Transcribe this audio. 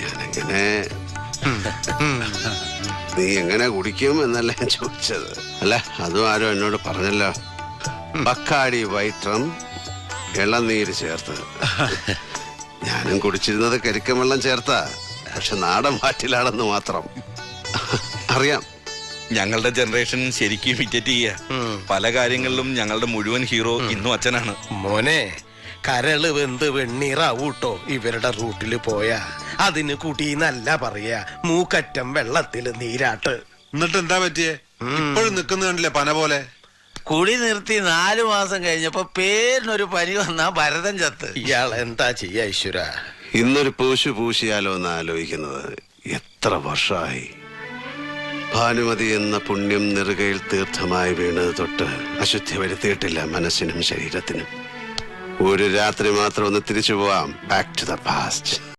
ഞാനെങ്ങനെ നീ എങ്ങനെ കുടിക്കും എന്നല്ല ഞാൻ ചോദിച്ചത്. അല്ല അതും ആരോ എന്നോട് പറഞ്ഞല്ലോ. ബക്കാടി വൈത്രം ഇളനീര് ചേർത്ത്. ഞാനും കുടിച്ചിരുന്നത് കരിക്കൻ വെള്ളം ചേർത്താ. പക്ഷെ നാടൻ വാറ്റിലാണെന്ന് മാത്രം. അറിയാം. ഞങ്ങളുടെ ജനറേഷൻ ശരിക്കും ഫിറ്ററ്റ് ചെയ്യുക പല കാര്യങ്ങളിലും ഞങ്ങളുടെ മുഴുവൻ ഹീറോ ഇന്നും അച്ഛനാണ്. മോനെ കരൾ വെന്ത് വെണ്ണീറാവൂട്ടോ? ഇവരുടെ റൂട്ടിൽ പോയാ. അതിന് കൂട്ടി നല്ല പറയാ. മൂക്കറ്റം വെള്ളത്തിൽ നീരാട്ട്. എന്നിട്ട് എന്താ പറ്റിയേ ഇപ്പോഴും നിൽക്കുന്ന കണ്ടില്ലേ പന പോലെ? കുടി നിർത്തി നാലു മാസം കഴിഞ്ഞപ്പോ പേരിനൊരു പനി വന്നാ ഭരതൻ ചത്ത്. ഇയാൾ എന്താ ചെയ്യാ ഈശ്വര? ഇന്നൊരു പൂശു പൂശിയാലോ എന്ന് ആലോചിക്കുന്നത്. എത്ര വർഷമായി ഭാനുമതി എന്ന പുണ്യം നെറുകയിൽ തീർത്ഥമായി വീണത് തൊട്ട് അശുദ്ധി വരുത്തിയിട്ടില്ല മനസ്സിനും ശരീരത്തിനും. ഒരു രാത്രി മാത്രം ഒന്ന് തിരിച്ചു പോവാം. Back to the past